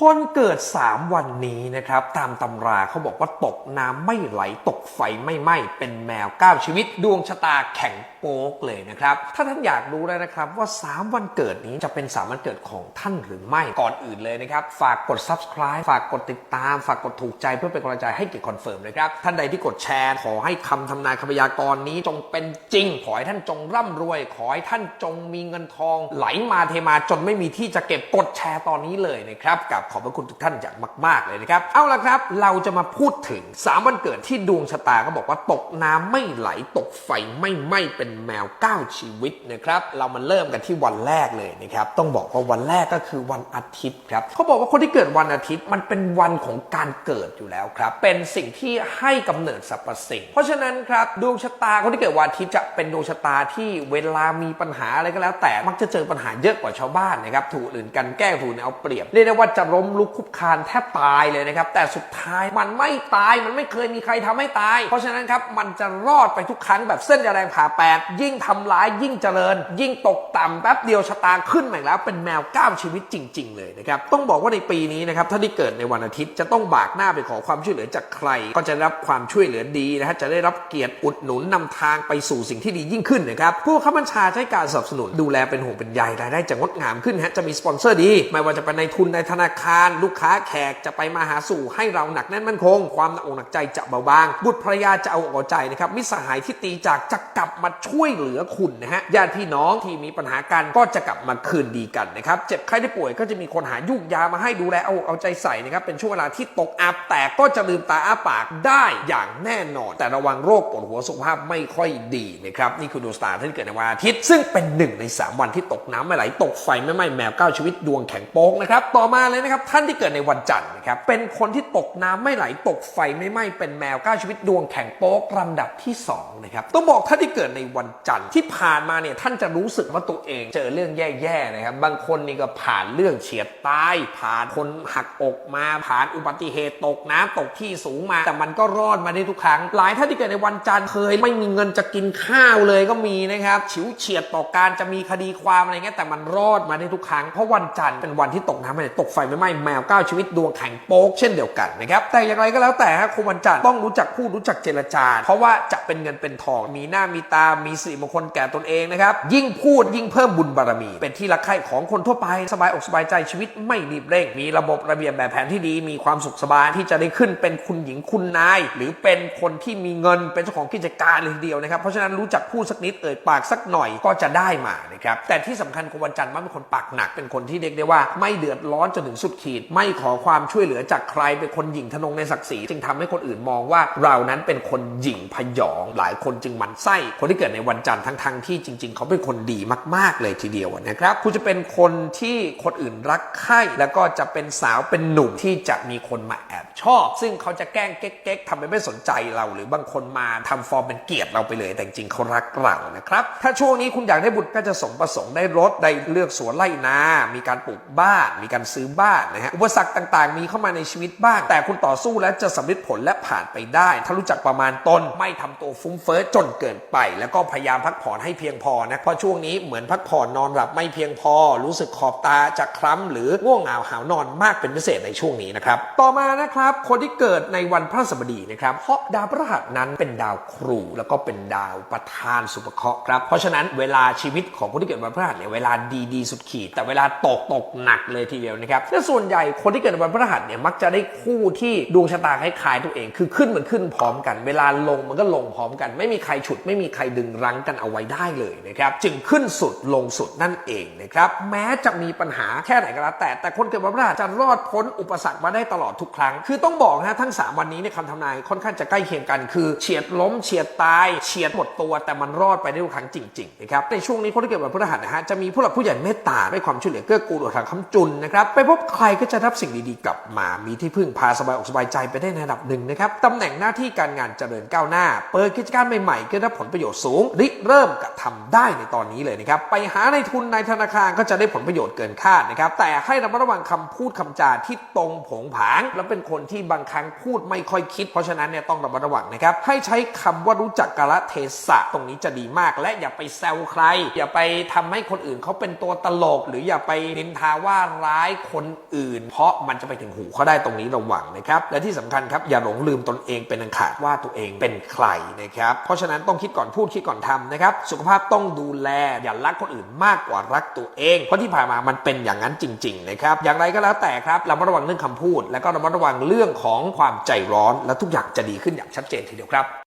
คนเกิด 3 วันนี้นะครับ ตามตำราเขาบอกว่าตกน้ำไม่ไหลตกไฟไม่ไหม้เป็นแมว9ชีวิต ดวงชะตาแข็งโป๊กเลยนะครับ ถ้าท่านอยากรู้แล้วนะครับว่า 3 วันเกิดนี้จะเป็น 3 วันเกิดของท่านหรือไม่ก่อนอื่นเลยนะครับ ฝากกด subscribe ฝากกดติดตาม ฝากกดถูกใจเพื่อเป็นกำลังใจให้เกียรติคอนเฟิร์มนะครับ ท่านใดที่กดแชร์ ขอให้คำทำนายคำพยากรณ์นี้จงเป็นจริง ขอให้ท่านจงร่ำรวย ขอให้ท่านจงมีเงินทอง ไหลมาเทมาจนไม่มีที่จะเก็บกดแชร์ตอนนี้เลยนะครับกับขอบพระคุณทุกท่านอย่างมาก ๆ เลยนะครับ เอาละครับ เราจะมาพูดถึง 3 วันเกิดที่ดวงชะตาก็บอกว่าตกน้ำไม่ไหลตกไฟไม่ไหม้เป็นแมว 9 ชีวิตนะครับ เรามาเริ่มกันที่วันแรกเลยนะครับ ต้องบอกว่าวันแรกก็คือวันอาทิตย์ครับเขาบอกว่าคนที่เกิดวันอาทิตย์มันเป็นวันของการเกิดอยู่แล้วครับ เป็นสิ่งที่ให้กำเนิดสรรพสิ่ง เพราะฉะนั้นครับดวงชะตาคนที่เกิดวันอาทิตย์จะเป็นดวงชะตาที่เวลามีปัญหาอะไรก็แล้ว แต่มักจะเจอปัญหาเยอะกว่าชาวบ้านนะครับถูกอื่นกันแก้ถูกอื่นเอาเปรียบเรียกได้ว่าจะล้มลุกคุกคานแทบตายเลยนะครับ แต่สุดท้ายมันไม่ตายมันไม่เคยมีใครทำให้ตาย เพราะฉะนั้นครับมันจะรอดไปทุกครั้งแบบเส้นยาแดงผ่าแปดยิ่งทำร้ายยิ่งเจริญ ยิ่งตกต่ำแป๊บเดียวชะตาขึ้นมาอีกแล้ว เป็นแมวก้าวชีวิตจริง ๆ เลยนะครับต้องบอกว่าในปีนี้นะครับถ้าที่เกิดในวันอาทิตย์จะต้องบากหน้าไปขอความช่วยเหลือจากใคร ก็จะได้รับความช่วยเหลือดีนะฮะจะได้รับเกียรติอุดหนุนนำทางไปสู่สิ่งที่ดียิ่งขึ้นนะครับผู้บังคับบัญชาใช้การสนับสนุนดูแลเป็นห่วงเป็นใยรายได้จะงดงามขึ้นฮะจะมีสปอนเซอร์ดี ไม่ว่าจะเป็นในทุนในธนาคาร ลูกค้าแขกจะไปมาหาสู่ให้เราหนักแน่นมั่นคง ความหนักอกหนักใจจะเบาบาง บุตรภรรยาจะเอาอกเอาใจนะครับมิสหายที่ตีจากจะกลับมาช่วยเหลือคุณนะฮะญาติพี่น้องที่มีปัญหากันก็จะกลับมาคืนดีกันนะครับเจ็บไข้ได้ป่วยก็จะมีคนหายุกยามาให้ดูแลเอาเอาใจใส่นะครับเป็นช่วงเวลาที่ตกอับแต่ก็จะลืมตาอ้าปากได้อย่างแน่นอน แต่ระวังโรคปวดหัวสุขภาพไม่ค่อยดีนะครับนี่คือดวงสตาที่เกิดในวันอาทิตย์ ซึ่งเป็นหนึ่งใน 3 วันที่ตกน้ำไม่ไหลตกไฟไม่ไหม้แมวเก้าชีวิตดวงแข็งโป๊กนะครับต่อมาเลยนะครับท่านที่เกิดในวันจันทร์นะครับเป็นคนที่ตกน้ำไม่ไหลตกไฟไม่ไหม้เป็นแมวก้าชีวิตดวงแข็งโป๊กลำดับที่สองนะครับต้องบอกท่านที่เกิดในวันจันทร์ที่ผ่านมาเนี่ยท่านจะรู้สึกว่าตัวเองเจอเรื่องแย่ๆนะครับบางคนนี่ก็ผ่านเรื่องเฉียดตายผ่านคนหักอกมาผ่านอุบัติเหตุตกน้ำตกที่สูงมา แต่มันก็รอดมาได้ทุกครั้ง หลายท่านที่เกิดในวันจันทร์เคย ไม่มีเงินจะกินข้าวเลยก็มีนะครับฉิวเฉียดต่อการจะมีคดีความอะไรเงี้ยแต่มันรอดมาได้ทุกครั้งเพราะวันจันทร์เป็นวันที่ตกน้ำไม่ได้ตกไฟไม่ไหม้แมวเก้าชีวิตดวงแข็งโป๊กเช่นเดียวกันนะครับแต่อย่างไรก็แล้วแต่ฮะคนวันจันทร์ต้องรู้จักพูดรู้จักเจรจา เพราะว่าจะเป็นเงินเป็นทอง มีหน้ามีตา มีสิริมงคลแก่ตนเองนะครับ ยิ่งพูดยิ่งเพิ่มบุญบารมี เป็นที่รักใคร่ของคนทั่วไปสบายอกสบายใจชีวิตไม่รีบเร่ง มีระบบระเบียบแบบแผนที่ดี มีความสุขสบายที่จะได้ขึ้นเป็นคุณหญิงคุณนาย หรือเป็นคนที่มีเงินเป็นเจ้าของกิจการเลยทีเดียวนะครับเพราะฉะนั้นรู้จักพูดสักนิดเอ่ยปากสักหน่อยก็จะได้มานะครับแต่ที่สำคัญคนวันจันทร์มักเป็นคนปากหนักเป็นคนที่เรียกได้ว่าไม่เดือดร้อนจนถึงสุดขีด ไม่ขอความช่วยเหลือจากใครเป็นคนหยิ่งทนงในศักดิ์ศรีจึงทำให้คนอื่นมองว่าเรานั้นเป็นคนหยิ่งพยอง หลายคนจึงหมั่นไส้คนที่เกิดในวันจันทร์ทั้งๆที่จริง ๆ เขาเป็นคนดีมาก ๆ เลยทีเดียวนะครับคุณจะเป็นคนที่คนอื่นรักใคร่แล้วก็จะเป็นสาวเป็นหนุ่มที่จะมีคนมาแอบชอบ ซึ่งเขาจะแกล้งเก๊กๆทำเป็นไม่สนใจเรา หรือบางคนมาทำฟอร์มเป็นเกลียดเราไปเลย แต่จริงเขารักเรานะครับถ้าช่วงนี้คุณอยากได้บุตรก็จะสมประสงค์ได้รถได้เลือกสวนไร่นา มีการปลูกบ้าน มีการซื้อบ้านนะฮะอุปสรรคต่างๆ มีเข้ามาในชีวิตบ้าง แต่คุณต่อสู้แล้วจะสำเร็จผลและผ่านไปได้ ถ้ารู้จักประมาณตนไม่ทำตัวฟุ้งเฟ้อจนเกินไป แล้วก็พยายามพักผ่อนให้เพียงพอนะเพราะช่วงนี้เหมือนพักผ่อนนอนหลับไม่เพียงพอ รู้สึกขอบตาจะคล้ำหรือง่วงเหงาหาวนอนมากเป็นพิเศษในช่วงนี้นะครับต่อมานะครับคนที่เกิดในวันพระสบดีนะครับเพราะดาวพฤหัสนั้นเป็นดาวครู แล้วก็เป็นดาวประธานสุภเคราะห์ครับเพราะฉะนั้นเวลาชีวิตของคนที่เกิดวันพฤหัสเนี่ยเวลาดีดีสุดขีด แต่เวลาตกตกหนักเลยทีเดียวนะครับและส่วนใหญ่คนที่เกิดในวันพฤหัสเนี่ยมักจะได้คู่ที่ดวงชะตาคล้ายๆตัวเอง คือขึ้นมันขึ้นพร้อมกัน เวลาลงมันก็ลงพร้อมกัน ไม่มีใครฉุด ไม่มีใครดึงรั้งกันเอาไว้ได้เลยนะครับจึงขึ้นสุดลงสุดนั่นเองนะครับแม้จะมีปัญหาแค่ไหนก็แล้วแต่แต่คนเกิดวันพฤหัสจะรอดพ้นอุปสรรคมาได้ตลอดทุกครั้ง คือต้องบอกนะทั้ง 3 วันนี้ในยคำทำนายค่อนข้างจะใกล้เคียงกัน คือเฉียดล้มเฉียดตายเฉียดหมดตัว แต่มันรอดไปได้ทุกครั้งจริงๆนะครับในช่วงนี้คนที่เกิดวันพฤหัสนะฮะจะมีผู้หลักผู้ใหญ่เมตตาให้ความช่วยเหลือเกื้อกูลอุปถัมภ์ค้ำจุนนะครับไปพบใครก็จะรับสิ่งดีๆกลับมา มีที่พึ่งพาสบายอกสบายใจไปได้ในระดับหนึ่งนะครับตำแหน่งหน้าที่การงานเจริญก้าวหน้า เปิดกิจการใหม่ๆก็ได้ผลประโยชน์สูงริเริ่มกระทำได้ในตอนนี้เลยนะครับ ไปหาในทุนในธนาคารก็จะได้ผลประโยชน์เกินคาดนะครับ แต่ให้ระมัดระวังคำพูดคำจาที่ตรงผงผาง และเป็นคนที่บางครั้งพูดไม่ค่อยคิด เพราะฉะนั้นเนี่ยต้องระมัดระวังนะครับ ให้ใช้คำว่ารู้จักกาลเทศะตรงนี้จะดีมาก และอย่าไปแซวใคร อย่าไปทำให้คนอื่นเขาเป็นตัวตลก หรืออย่าไปนินทาว่าร้ายคนอื่น เพราะมันจะไปถึงหูเขาได้ตรงนี้ระวังนะครับ และที่สำคัญครับอย่าหลงลืมตนเองเป็นอันขาดว่าตัวเองเป็นใครนะครับ เพราะฉะนั้นต้องคิดก่อนพูดคิดก่อนทำนะครับ สุขภาพต้องดูแลอย่ารักคนอื่นมากกว่ารักตัวเอง เพราะที่ผ่านมามันเป็นอย่างนั้นจริงๆนะครับอย่างไรก็แล้วแต่ครับเรามาระวังเรื่องคำพูด แล้วก็ระมัดระวังเรื่องของความใจร้อน และทุกอย่างจะดีขึ้นอย่างชัดเจนทีเดียวครับ